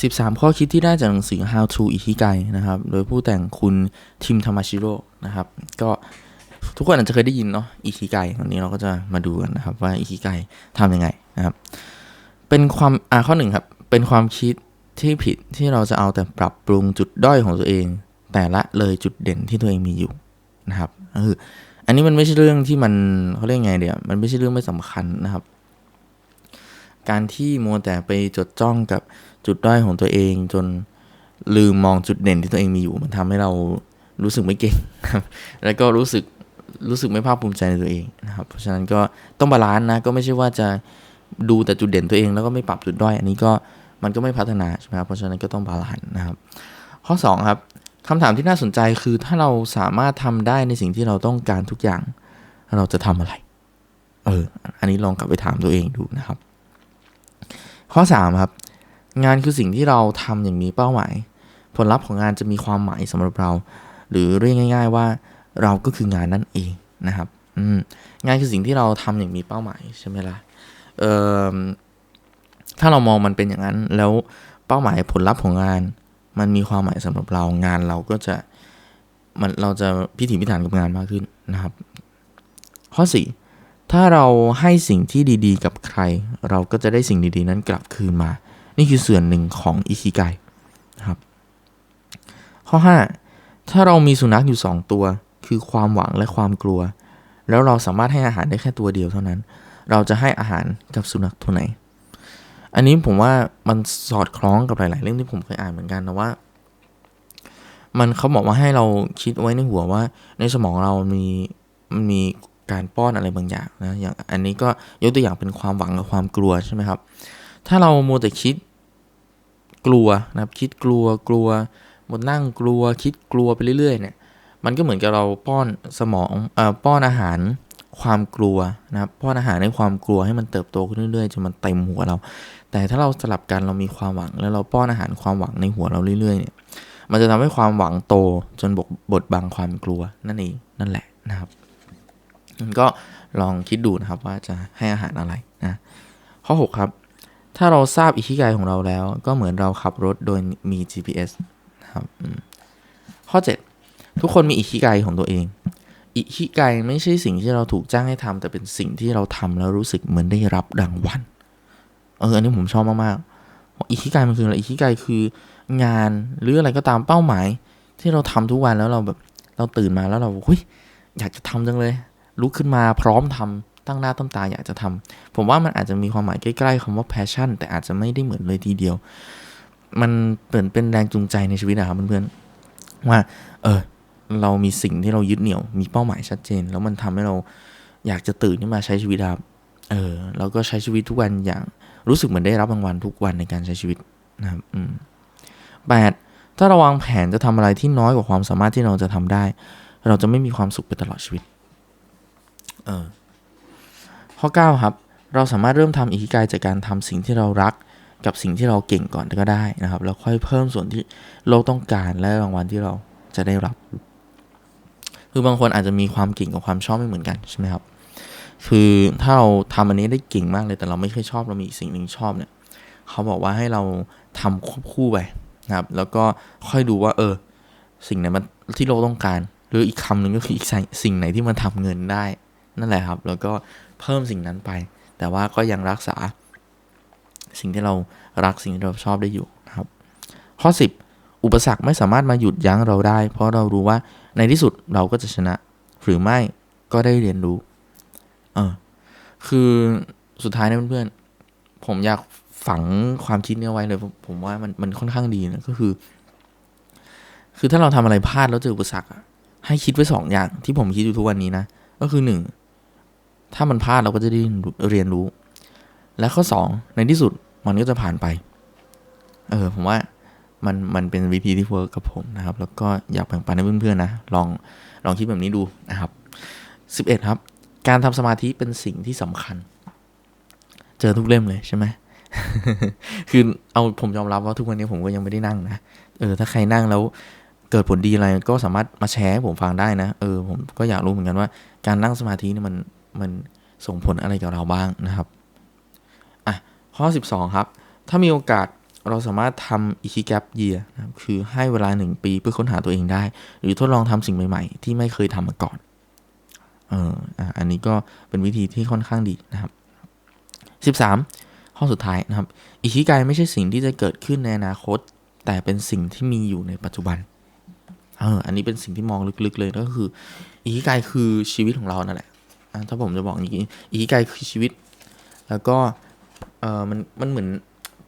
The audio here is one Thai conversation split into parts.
13 ข้อคิดที่ได้จากหนังสือ How to Ikigai นะครับ โดยผู้แต่งคุณทิมธรรมชิโร่นะครับ ก็ทุกคนอาจจะเคยได้ยินเนาะอิคิไกวันนี้เราก็จะมาดูกันนะครับว่าอิคิไกทำยังไงนะครับ เป็นความอ่าข้อหนึ่งครับ เป็นความคิดที่ผิดที่เราจะเอาแต่ปรับปรุงจุดด้อยของตัวเอง แต่ละเลยจุดเด่นที่ตัวเองมีอยู่นะครับก็คืออันนี้มันไม่ใช่เรื่องที่มันเขาเรียกไงเดี๋ยวมันไม่ใช่เรื่องไม่สำคัญนะครับ การที่มัวแต่ไปจดจ้องกับจุดด้อยของตัวเอง จนลืมมองจุดเด่นที่ตัวเองมีอยู่ มันทำให้เรารู้สึกไม่เก่งครับ แล้วก็รู้สึกรู้สึกไม่ภาคภูมิใจในตัวเองนะครับ เพราะฉะนั้นก็ต้องบาลานซ์นะ ก็ไม่ใช่ว่าจะดูแต่จุดเด่นตัวเองแล้วก็ไม่ปรับจุดด้อย อันนี้ก็มันก็ไม่พัฒนาใช่ไหมครับ เพราะฉะนั้นก็ต้องบาลานซ์นะครับ ข้อ 2 ครับคำถามที่น่าสนใจคือถ้าเราสามารถทำได้ในสิ่งที่เราต้องการทุกอย่าง เราจะทำอะไร เออ อันนี้ลองกลับไปถามตัวเองดูนะครับ ข้อ3ครับงานคือสิ่งที่เราทำอย่างมีเป้าหมาย ผลลัพธ์ของงานจะมีความหมายสำหรับเรา หรือเรียกง่าย ๆ ว่าเราก็คืองานนั่นเองนะครับงานคือสิ่งที่เราทำอย่างมีเป้าหมายใช่ไหมล่ะเอ่อถ้าเรามองมันเป็นอย่างนั้น แล้วเป้าหมายผลลัพธ์ของงาน มันมีความหมายสำหรับเรางานเราก็จะมันเราจะพิถีพิถันกับงานมากขึ้นนะครับ ข้อ4 ถ้าเราให้สิ่งที่ดีๆ กับใคร เราก็จะได้สิ่งดีๆ นั้นกลับคืนมา นี่คือส่วนหนึ่งของอิคิไกนะครับ ข้อ 5 ถ้าเรามีสุนัขอยู่ 2 ตัว คือความหวังและความกลัว แล้วเราสามารถให้อาหารได้แค่ตัวเดียวเท่านั้น เราจะให้อาหารกับสุนัขตัวไหน อันนี้ผมว่ามันสอดคล้องกับหลาย ๆ เรื่องที่ผมเคยอ่านเหมือนกันนะว่า มันเขาบอกว่าให้เราคิดไว้ในหัวว่า ในสมองเรามีมันมี การป้อนอะไรบางอย่างนะอย่างอันนี้ก็ยกตัวอย่างเป็นความหวังกับความกลัวใช่ไหมครับ ถ้าเราโมแต่คิดกลัวนะครับคิดกลัวกลัวหมดนั่งกลัวคิดกลัวไปเรื่อยๆเนี่ยมันก็เหมือนกับเราป้อนสมองเอ่อป้อนอาหารความกลัวนะครับป้อนอาหารในความกลัวให้มันเติบโตขึ้นเรื่อยๆจนมันเต็มหัวเรา แต่ถ้าเราสลับกันเรามีความหวัง แล้วเราป้อนอาหารความหวังในหัวเราเรื่อยๆเนี่ยมันจะทำให้ความหวังโตจนบกบดบังความกลัวนั่นเองนั่นแหละนะครับ ก็ลองคิดดูนะครับว่าจะให้อาหารอะไรนะข้อ 6 ครับ ถ้าเราทราบอิคิไกของเราแล้ว ก็เหมือนเราขับรถโดยมี GPS นะครับข้อ 7 ทุกคนมีอิคิไกของตัวเอง อิคิไกไม่ใช่สิ่งที่เราถูกจ้างให้ทำแต่เป็นสิ่งที่เราทำแล้วรู้สึกเหมือนได้รับรางวัลเอออันนี้ผมชอบมากๆอิคิไกมันคืออะไรอิคิไกคืองานหรืออะไรก็ตามเป้าหมาย ที่เราทำทุกวันแล้วเราแบบเราตื่นมาแล้วเราเฮ้ยอยากจะทำจังเลย ลุกขึ้นมาพร้อมทำตั้งหน้าตั้งตาอยากจะทำผมว่ามันอาจจะมีความหมายใกล้ๆคำว่า passion แต่อาจจะไม่ได้เหมือนเลยทีเดียว มันเปิดเป็นแรงจูงใจในชีวิตนะครับเพื่อนๆว่า เออ เรามีสิ่งที่เรายึดเหนี่ยว มีเป้าหมายชัดเจน แล้วมันทำให้เราอยากจะตื่นขึ้นมาใช้ชีวิตครับ เออแล้วก็ใช้ชีวิตทุกวันอย่างรู้สึกเหมือนได้รับรางวัลทุกวันในการใช้ชีวิตนะครับ อืมแปดถ้าเราวางแผนจะทำอะไรที่น้อยกว่าความสามารถที่เราจะทำได้ เราจะไม่มีความสุขไปตลอดชีวิต เออข้อ 9 ครับ เราสามารถเริ่มทำอิคิไกจากการทำสิ่งที่เรารักกับสิ่งที่เราเก่งก่อนก็ได้นะครับ แล้วค่อยเพิ่มส่วนที่โลกต้องการและรางวัลที่เราจะได้รับ คือบางคนอาจจะมีความเก่งกับความชอบไม่เหมือนกันใช่ไหมครับ คือถ้าเราทำอันนี้ได้เก่งมากเลยแต่เราไม่เคยชอบเรามีอีกสิ่งหนึ่งชอบเนี่ย เขาบอกว่าให้เราทำควบคู่ไปนะครับ แล้วก็ค่อยดูว่า เออ สิ่งไหนมันที่เราต้องการ หรืออีกคำหนึ่งก็คืออีกสิ่งไหนที่มันทำเงินได้ นั่นแหละครับ แล้วก็เพิ่มสิ่งนั้นไป แต่ว่าก็ยังรักษา สิ่งที่เรารักสิ่งที่เราชอบได้อยู่นะครับ ข้อ 10 อุปสรรคไม่สามารถมาหยุดยั้งเราได้ เพราะเรารู้ว่าในที่สุดเราก็จะชนะ หรือไม่ก็ได้เรียนรู้เออคือสุดท้ายนะเพื่อนๆผมอยากฝังความคิดนี้ไว้เลย ผมว่ามันมันค่อนข้างดีนะก็คือ คือถ้าเราทำอะไรพลาดแล้วเจออุปสรรคให้คิดไว้สองอย่างที่ผมคิดอยู่ทุกวันนี้นะ ก็คือหนึ่ง ถ้ามันพลาดเราก็จะได้เรียนรู้ และข้อ 2 ในที่สุดมันก็จะผ่านไป เออผมว่ามันมันเป็นวิธีที่เวิร์กกับผมนะครับ แล้วก็อยากแบ่งปันให้เพื่อนๆนะ ลองลองคิดแบบนี้ดูนะครับ 11 ครับ การทำสมาธิเป็นสิ่งที่สำคัญ เจอทุกเล่มเลยใช่ไหมคือเอาผมยอมรับว่าทุกวันนี้ผมก็ยังไม่ได้นั่งนะเออถ้าใครนั่งแล้วเกิดผลดีอะไรก็สามารถมาแชร์ให้ผมฟังได้นะ เออผมก็อยากรู้เหมือนกันว่าการนั่งสมาธินี่มัน มันส่งผลอะไรกับเราบ้างนะครับอะข้อ 12 ครับ ถ้ามีโอกาสเราสามารถทำอิคิแก p เยียนะครับคือให้เวลาหนึ่งปีเพื่อค้นหาตัวเองได้ หรือทดลองทำสิ่งใหม่ ๆ ที่ไม่เคยทำมาก่อนเอออะอันนี้ก็เป็นวิธีที่ค่อนข้างดีนะครับ 13 ข้อสุดท้ายนะครับ อิคิไกไม่ใช่สิ่งที่จะเกิดขึ้นในอนาคต แต่เป็นสิ่งที่มีอยู่ในปัจจุบันเอออันนี้เป็นสิ่งที่มองลึกๆเลยก็คือ อิคิไกคือชีวิตของเรานั่นแหละ ถ้าผมจะบอกอย่างนี้อีกไกคือชีวิต แล้วก็เออมันมันเหมือน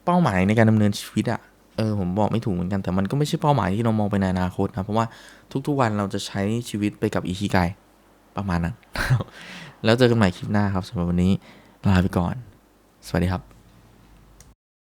เป้าหมายในการดำเนินชีวิตอะเออผมบอกไม่ถูกเหมือนกันแต่มันก็ไม่ใช่เป้าหมายที่เรามองไปในอนาคตนะเพราะว่าทุกๆวันเราจะใช้ชีวิตไปกับอีคิไกประมาณนั้น แล้วเจอกันใหม่คลิปหน้าครับสำหรับวันนี้ลาไปก่อน สวัสดีครับ